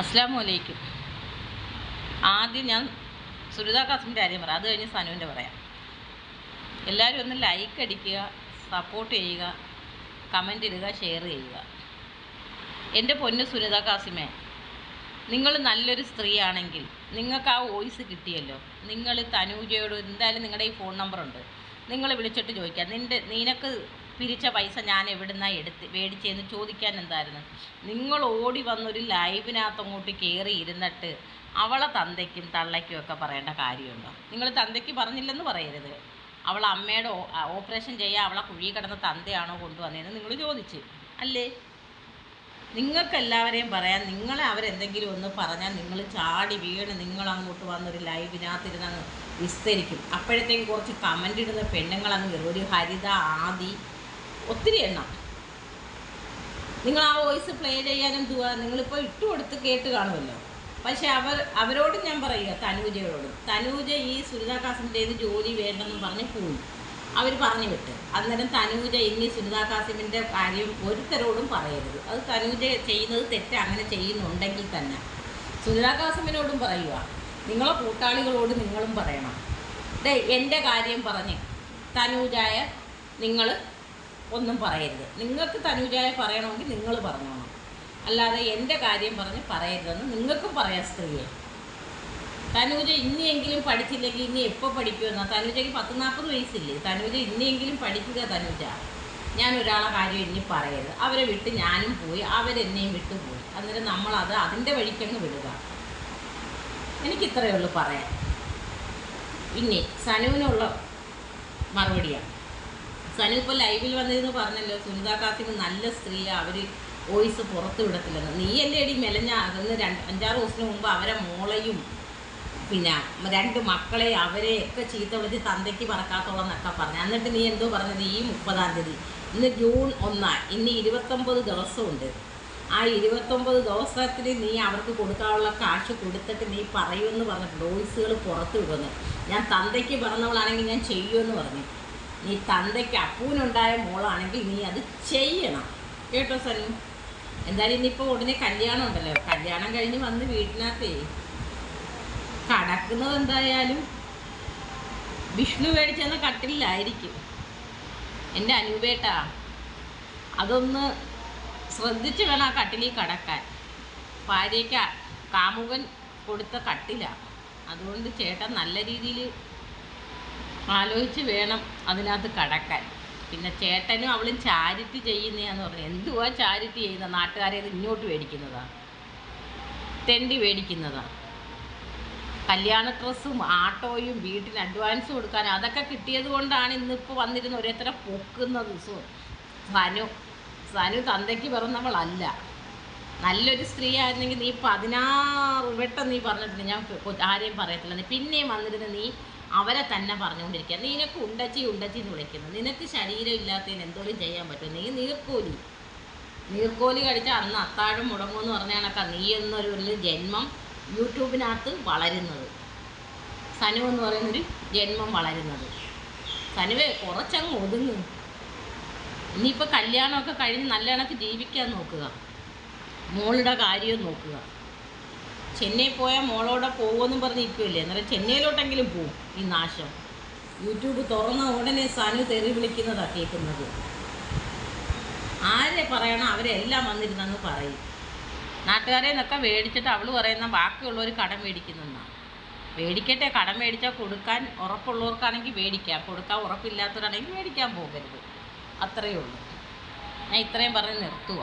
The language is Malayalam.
അസ്സാം വലൈക്കും ആദ്യം ഞാൻ സുരിത കാസിന്റെ കാര്യം പറയാം. അത് കഴിഞ്ഞ് സനുവിന്റെ പറയാം. എല്ലാവരും ഒന്ന് ലൈക്ക് അടിക്കുക സപ്പോർട്ട് ചെയ്യുക കമന്റ് ഇടുക ഷെയർ ചെയ്യുക. എന്റെ പൊന്ന് സുനിത കാസിമേ നിങ്ങൾ നല്ലൊരു സ്ത്രീയാണെങ്കിൽ നിങ്ങൾക്ക് ആ വോയിസ് കിട്ടിയല്ലോ. നിങ്ങൾ തനൂജയോട് എന്തായാലും നിങ്ങളുടെ ഈ ഫോൺ നമ്പറുണ്ട് നിങ്ങൾ വിളിച്ചിട്ട് ചോദിക്കാം. നിന്റെ നിനക്ക് പിരിച്ച പൈസ ഞാൻ എവിടുന്നാ എടുത്ത് മേടിച്ചതെന്ന് ചോദിക്കാൻ എന്തായിരുന്നു നിങ്ങൾ ഓടി വന്നൊരു ലൈവിനകത്ത് അങ്ങോട്ട് കയറി ഇരുന്നിട്ട് അവളെ തന്തയ്ക്കും തള്ളയ്ക്കും ഒക്കെ പറയേണ്ട കാര്യമുണ്ടോ? നിങ്ങൾ തന്തയ്ക്ക് പറഞ്ഞില്ലെന്ന് പറയരുത്. അവൾ അമ്മയുടെ ഓപ്പറേഷൻ ചെയ്യാൻ അവളെ കുഴി കിടന്ന തന്തയാണോ കൊണ്ടുവന്നതെന്ന് നിങ്ങൾ ചോദിച്ച്. അല്ലേ? നിങ്ങൾക്ക് എല്ലാവരെയും പറയാൻ നിങ്ങളെ അവരെന്തെങ്കിലും ഒന്ന് പറഞ്ഞാൽ നിങ്ങൾ ചാടി വീണ് നിങ്ങൾ അങ്ങോട്ട് വന്നൊരു ലൈവിനകത്തിരുന്ന് വിസ്തരിക്കും. അപ്പോഴത്തേക്കും കുറച്ച് കമന്റ് ഇടുന്ന പെണ്ണുങ്ങളങ്ങ് ഒരു ഹരിത ആദി ഒത്തിരി എണ്ണം. നിങ്ങൾ ആ വോയിസ് പ്ലേ ചെയ്യാൻ എന്തുവാ? നിങ്ങളിപ്പോൾ ഇട്ട് കൊടുത്ത് കേട്ട് കാണുമല്ലോ. പക്ഷെ അവർ അവരോട് ഞാൻ പറയുക തനൂജയോടും. തനൂജ ഈ സുനിത ഇത് ജോലി വേണ്ടെന്ന് പറഞ്ഞ് പോയി. അവർ പറഞ്ഞു വിട്ട്. അന്നേരം തനൂജ ഇനി സുനിത കാസിമിന്റെ കാര്യം ഒരുത്തരോടും പറയരുത്. അത് തനൂജ ചെയ്യുന്നത് തെറ്റ് അങ്ങനെ ചെയ്യുന്നുണ്ടെങ്കിൽ തന്നെ. സുനിത കാസിമിനോടും പറയുക നിങ്ങളെ കൂട്ടാളികളോട് നിങ്ങളും പറയണം. എന്റെ കാര്യം പറഞ്ഞ് തനൂജായ നിങ്ങൾ ഒന്നും പറയരുത്. നിങ്ങൾക്ക് തനുജായ പറയണമെങ്കിൽ നിങ്ങൾ പറഞ്ഞോണം. അല്ലാതെ എന്റെ കാര്യം പറഞ്ഞ് പറയരുതെന്ന് നിങ്ങൾക്കും പറയാം സ്ത്രീയെ. തനൂജ ഇനിയെങ്കിലും പഠിച്ചില്ലെങ്കിൽ ഇനി എപ്പോൾ പഠിക്കുമെന്നാ? തനുജയ്ക്ക് പത്ത് നാൽപ്പത് വയസ്സില്ലേ? തനുജ ഇനിയെങ്കിലും പഠിക്കുക തനുജ. ഞാൻ ഒരാളെ കാര്യം ഇനി പറയരുത്. അവരെ വിട്ട് ഞാനും പോയി അവരെന്നെയും വിട്ടു പോയി. അന്നേരം നമ്മളത് അതിന്റെ വഴിക്കങ്ങ് വിടുക. എനിക്കിത്രയേ ഉള്ളൂ പറയാൻ. ഇനി സനുവിനുള്ള മറുപടിയാണ്. സനു ലൈവിൽ വന്നിരുന്നു പറഞ്ഞല്ലോ സുനിത കാസിന് നല്ല സ്ത്രീയാണ് അവർ വോയിസ് പുറത്ത് വിടത്തില്ലെന്ന്. നീ എന്റെ അടി മെലഞ്ഞ അതെന്ന് രണ്ട് അഞ്ചാറ് ദിവസത്തിന് മുമ്പ് അവരെ മോളെയും പിന്നെ രണ്ട് മക്കളെ അവരെ ഒക്കെ ചീത്ത വിളിച്ച് തന്തയ്ക്ക് പറക്കാത്തോളം എന്നൊക്കെ പറഞ്ഞു. എന്നിട്ട് നീ എന്തോ പറഞ്ഞത് ഈ മുപ്പതാം തീയതി. ഇന്ന് ജൂൺ ഒന്നാണ് ഇന്ന് ഇരുപത്തൊമ്പത് ദിവസമുണ്ട്. ആ ഇരുപത്തൊമ്പത് ദിവസത്തിന് നീ അവർക്ക് കൊടുക്കാനുള്ള കാശ് കൊടുത്തിട്ട് നീ പറയുമെന്ന് പറഞ്ഞിട്ടുണ്ട്. വോയിസുകൾ പുറത്ത് വിടുന്നു ഞാൻ തന്തയ്ക്ക് പറഞ്ഞവളാണെങ്കിൽ ഞാൻ ചെയ്യുമെന്ന് പറഞ്ഞു. നീ തന്തയ്ക്ക് അപ്പൂനുണ്ടായ മോളാണെങ്കിൽ നീ അത് ചെയ്യണം. കേട്ടോ സനു? എന്തായാലും ഇനിയിപ്പോൾ ഉടനെ കല്യാണം ഉണ്ടല്ലോ. കല്യാണം കഴിഞ്ഞ് വന്ന് വീട്ടിനകത്തേ. കടക്കുന്നത് എന്തായാലും വിഷ്ണു മേടിച്ചെന്ന കട്ടിലായിരിക്കും എന്റെ അനൂപേട്ടാ അതൊന്ന് ശ്രദ്ധിച്ച് വേണം ആ കട്ടിലിൽ കടക്കാൻ. ഭാര്യയ്ക്ക് കാമുകൻ കൊടുത്ത കട്ടിലാണ് അതുകൊണ്ട് ചേട്ടൻ നല്ല രീതിയിൽ ആലോചിച്ച് വേണം അതിനകത്ത് കടക്കാൻ. പിന്നെ ചേട്ടനും അവളും ചാരിറ്റി ചെയ്യുന്നതാന്ന് പറഞ്ഞു എന്തുവാ ചാരിറ്റി ചെയ്യുന്ന നാട്ടുകാരെ ഇങ്ങോട്ട് മേടിക്കുന്നതാ? തെണ്ടി മേടിക്കുന്നതാ? കല്യാണ ഡ്രസ്സും ആട്ടോയും വീട്ടിന് അഡ്വാൻസ് കൊടുക്കാൻ അതൊക്കെ കിട്ടിയത് കൊണ്ടാണ് ഇന്നിപ്പോൾ വന്നിരുന്ന ഓരോരുത്തരെ പൊക്കുന്നത്. ദിവസവും സനു സനു തന്തയ്ക്ക് പിറന്നവളല്ല. നല്ലൊരു സ്ത്രീ ആയിരുന്നെങ്കിൽ നീ പതിനാറ് വട്ടം നീ പറഞ്ഞിട്ടില്ല ഞാൻ ആരെയും പറയത്തില്ല. നീ പിന്നെയും വന്നിരുന്ന നീ അവരെ തന്നെ പറഞ്ഞുകൊണ്ടിരിക്കുക. നിനക്ക് ഉണ്ടച്ചി ഉണ്ടച്ചി എന്ന് വിളിക്കുന്നു. നിനക്ക് ശരീരം ഇല്ലാത്തതിന് എന്തോലും ചെയ്യാൻ പറ്റും? നീ നീർക്കോലി. നീർക്കോലി കഴിച്ച അന്ന് അത്താഴം മുടങ്ങുമെന്ന് പറഞ്ഞ കണക്കാ നീ എന്നൊരു ജന്മം യൂട്യൂബിനകത്ത് വളരുന്നത്. സനു എന്ന് പറയുന്നൊരു ജന്മം വളരുന്നത്. സനുവേ കുറച്ചങ്ങ് ഒതുങ്ങ്. ഇനിയിപ്പോൾ കല്യാണമൊക്കെ കഴിഞ്ഞ് നല്ല കണക്ക് ജീവിക്കാൻ നോക്കുക. മോളുടെ കാര്യം നോക്കുക. ചെന്നൈ പോയാൽ മോളോടെ പോകുമെന്നും പറഞ്ഞ് ഇരിക്കുമല്ലേ അന്നേരം ചെന്നൈയിലോട്ടെങ്കിലും പോവും ഈ നാശം. യൂട്യൂബ് തുറന്ന ഉടനെ സനു തെറി വിളിക്കുന്നതാണ് കേൾക്കുന്നത്. ആരെ പറയണം? അവരെല്ലാം വന്നിരുന്നെന്ന് പറയും. നാട്ടുകാരെ നിന്നൊക്കെ മേടിച്ചിട്ട് അവൾ പറയുന്ന ബാക്കിയുള്ളവർ കടം മേടിക്കുന്നെന്നാണ് മേടിക്കട്ടെ കടം മേടിച്ചാൽ കൊടുക്കാൻ ഉറപ്പുള്ളവർക്കാണെങ്കിൽ മേടിക്കാം. കൊടുക്കാൻ ഉറപ്പില്ലാത്തവരാണെങ്കിൽ മേടിക്കാൻ പോകരുത്. അത്രയേ ഉള്ളൂ. ഞാൻ ഇത്രയും പറഞ്ഞ് നിർത്തുക